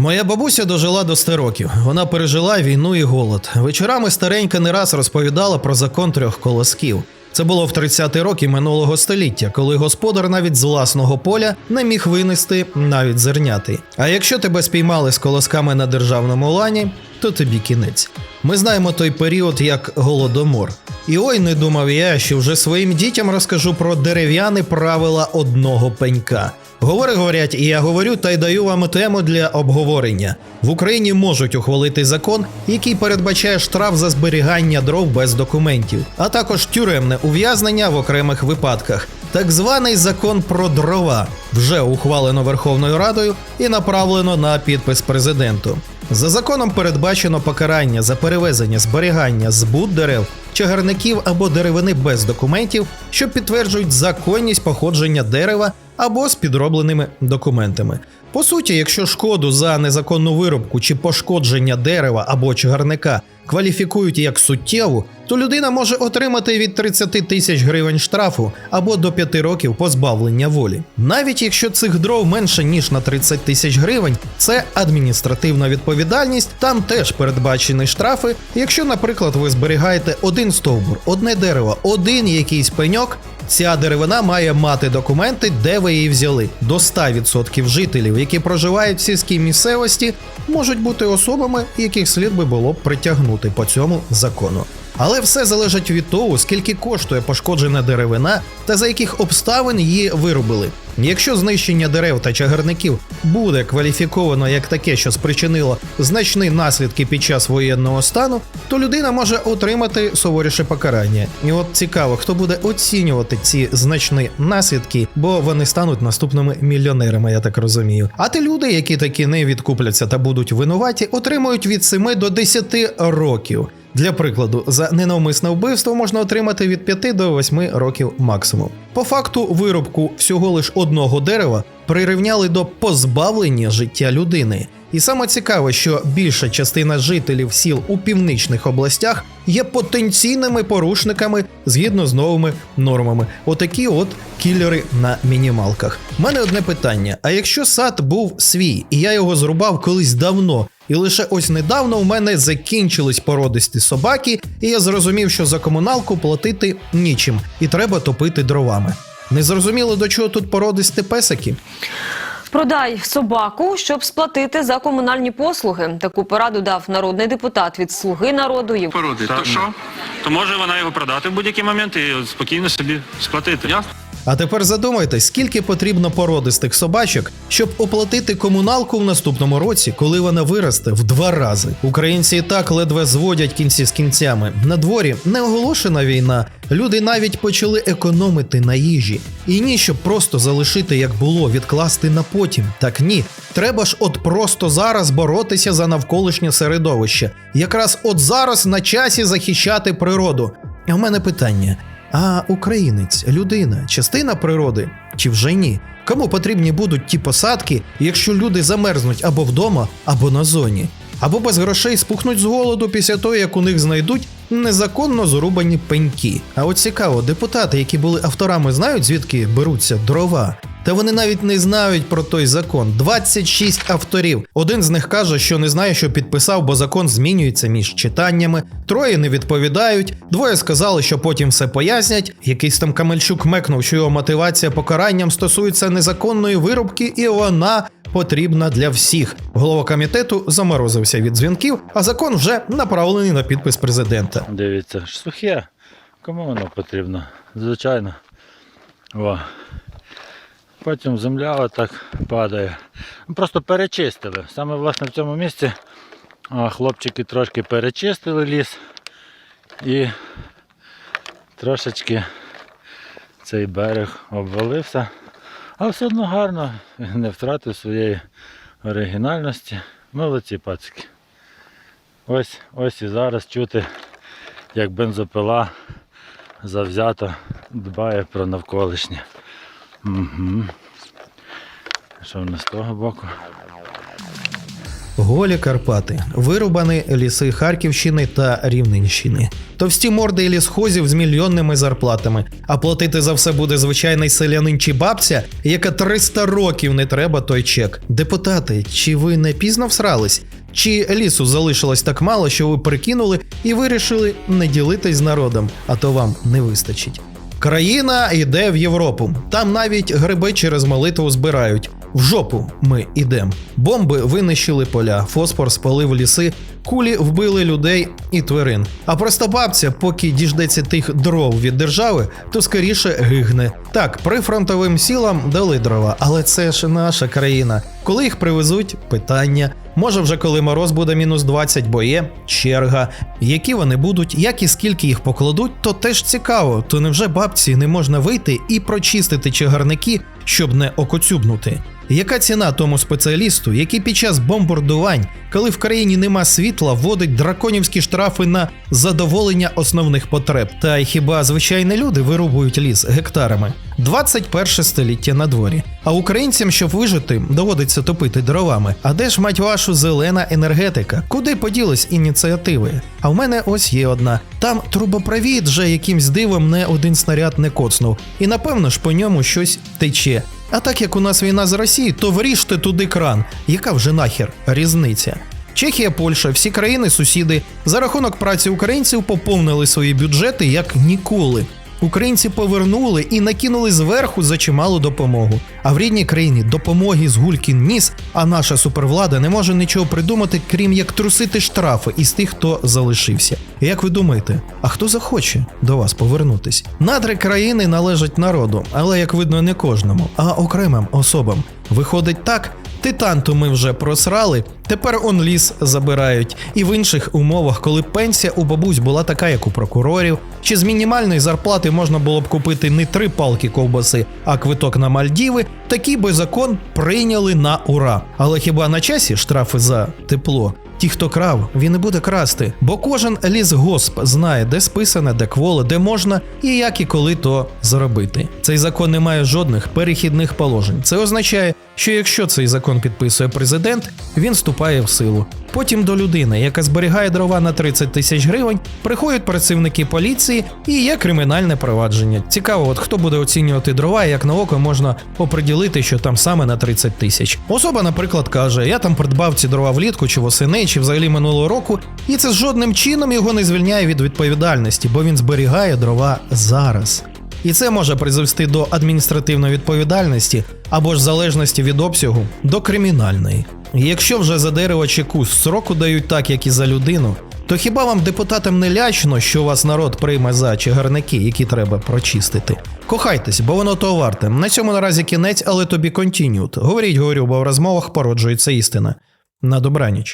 Моя бабуся дожила до 100 років. Вона пережила війну і голод. Вечорами старенька не раз розповідала про закон трьох колосків. Це було в 30-ті роки минулого століття, коли господар навіть з власного поля не міг винести навіть зерняти. А якщо тебе спіймали з колосками на державному лані, то тобі кінець. Ми знаємо той період як голодомор. І ой, не думав я, що вже своїм дітям розкажу про дерев'яні правила одного пенька. Говори, говорять, і я говорю, та й даю вам тему для обговорення. В Україні можуть ухвалити закон, який передбачає штраф за зберігання дров без документів, а також тюремне ув'язнення в окремих випадках. Так званий закон про дрова вже ухвалено Верховною Радою і направлено на підпис президенту. За законом передбачено покарання за перевезення, зберігання, збут дерев, чагарників або деревини без документів, що підтверджують законність походження дерева або з підробленими документами. По суті, якщо шкоду за незаконну вирубку чи пошкодження дерева або чагарника кваліфікують як суттєву, то людина може отримати від 30 тисяч гривень штрафу або до 5 років позбавлення волі. Навіть якщо цих дров менше ніж на 30 тисяч гривень, це адміністративна відповідальність. Там теж передбачені штрафи. Якщо, наприклад, ви зберігаєте один стовбур, одне дерево, один якийсь пеньок. Ця деревина має мати документи, де ви її взяли. До 100% жителів, які проживають в сільській місцевості, можуть бути особами, яких слід би було б притягнути по цьому закону. Але все залежить від того, скільки коштує пошкоджена деревина та за яких обставин її вирубили. Якщо знищення дерев та чагарників буде кваліфіковано як таке, що спричинило значні наслідки під час воєнного стану, то людина може отримати суворіше покарання. І от цікаво, хто буде оцінювати ці значні наслідки, бо вони стануть наступними мільйонерами, я так розумію. А ті люди, які таки не відкупляться та будуть винуваті, отримують від 7 до 10 років. Для прикладу, за ненавмисне вбивство можна отримати від 5 до 8 років максимум. По факту вирубку всього лиш одного дерева прирівняли до позбавлення життя людини. І саме цікаве, що більша частина жителів сіл у північних областях є потенційними порушниками згідно з новими нормами. Отакі от кілери на мінімалках. У мене одне питання: а якщо сад був свій, і я його зрубав колись давно, і лише ось недавно у мене закінчились породисті собаки, і я зрозумів, що за комуналку платити нічим, і треба топити дровами. Не зрозуміло, до чого тут породисті песики. Продай собаку, щоб сплатити за комунальні послуги. Таку пораду дав народний депутат від Слуги народу. Єв- породи, то що? То може вона його продати в будь-який момент і спокійно собі сплатити. Ясно? А тепер задумайтесь, скільки потрібно породистих собачок, щоб оплатити комуналку в наступному році, коли вона виросте в два рази. Українці і так ледве зводять кінці з кінцями. На дворі не оголошена війна. Люди навіть почали економити на їжі. І ні, щоб просто залишити як було, відкласти на потім. Так ні. Треба ж от просто зараз боротися за навколишнє середовище. Якраз от зараз на часі захищати природу. А в мене питання: а українець, людина, частина природи чи вже ні? Кому потрібні будуть ті посадки, якщо люди замерзнуть або вдома, або на зоні, або без грошей спухнуть з голоду після того, як у них знайдуть незаконно зрубані пеньки. А от цікаво, депутати, які були авторами, знають звідки беруться дрова. Та вони навіть не знають про той закон. 26 авторів. Один з них каже, що не знає, що підписав, бо закон змінюється між читаннями. Троє не відповідають. Двоє сказали, що потім все пояснять. Якийсь там Камельчук мекнув, що його мотивація покаранням стосується незаконної вирубки, і вона потрібна для всіх. Голова комітету заморозився від дзвінків, а закон вже направлений на підпис президента. Дивіться, ж сухе. Кому воно потрібно? Звичайно. О. Потім земля отак падає. Ну, Просто перечистили. Саме власне в цьому місці хлопчики трошки перечистили ліс і трошечки цей берег обвалився. Але все одно гарно, не втратив своєї оригінальності. Молодці пацики. Ось, ось і зараз чути, як бензопила завзято дбає про навколишнє. Угу. Що в нас з того боку? голі Карпати, вирубані ліси Харківщини та Рівненщини, товсті морди лісхозів з мільйонними зарплатами. А платити за все буде звичайний селянин чи бабця, яка 300 років не треба той чек. Депутати, чи ви не пізно всрались? Чи лісу залишилось так мало, що ви прикинули і вирішили не ділитись з народом, а то вам не вистачить. Країна йде в Європу. Там навіть гриби через молитву збирають. В жопу ми йдемо. Бомби винищили поля, фосфор спалив ліси, кулі вбили людей і тварин. А просто бабця, поки діждеться тих дров від держави, то скоріше гигне. Так, прифронтовим сілам дали дрова, але це ж наша країна. Коли їх привезуть, питання. Може, вже коли мороз буде мінус 20, бо є черга. Які вони будуть, як і скільки їх покладуть, то теж цікаво. То невже бабці не можна вийти і прочистити чагарники, щоб не окоцюбнути? Яка ціна тому спеціалісту, який під час бомбардувань, коли в країні нема світла, вводить драконівські штрафи на задоволення основних потреб? Та й хіба звичайні люди вирубують ліс гектарами? 21 століття на дворі. А українцям, щоб вижити, доводиться топити дровами. А де ж мать вашу зелена енергетика? Куди поділись ініціативи? А в мене ось є одна. Там трубопровід вже якимсь дивом не один снаряд не коцнув. І напевно ж по ньому щось тече. А так як у нас війна з Росією, то вріжте туди кран. Яка вже нахер різниця? Чехія, Польща, всі країни, сусіди за рахунок праці українців поповнили свої бюджети як ніколи. Українці повернули і накинули зверху за чималу допомогу. А в рідній країні допомоги з гулькін ніс, а наша супервлада не може нічого придумати, крім як трусити штрафи із тих, хто залишився. Як ви думаєте, а хто захоче до вас повернутись? Надри країни належать народу, але як видно, не кожному, а окремим особам. Виходить так. Титанту ми вже просрали, тепер он ліс забирають. І в інших умовах, коли пенсія у бабусь була така, як у прокурорів, чи з мінімальної зарплати можна було б купити не три палки ковбаси, а квиток на Мальдіви, такий би закон прийняли на ура. Але хіба на часі штрафи за тепло? Ті, хто крав, він не буде красти, бо кожен лісгосп знає, де списане, де кволе, де можна і як і коли то зробити. Цей закон не має жодних перехідних положень. Це означає, що якщо цей закон підписує президент, він вступає в силу. Потім до людини, яка зберігає дрова на 30 тисяч гривень, приходять працівники поліції і є кримінальне провадження. Цікаво, от хто буде оцінювати дрова, як на око можна оприділити, що там саме на 30 тисяч. Особа, наприклад, каже: я там придбав ці дрова влітку чи восени, чи взагалі минулого року, і це жодним чином його не звільняє від відповідальності, бо він зберігає дрова зараз. І це може призвести до адміністративної відповідальності або ж залежності від обсягу до кримінальної. Якщо вже за дерево чи куст сроку дають так, як і за людину, то хіба вам депутатам не лячно, що вас народ прийме за чагарники, які треба прочистити? Кохайтесь, бо воно того варте. На цьому наразі кінець, але тобі континют. Говоріть, говорю, бо в розмовах породжується істина. На добраніч.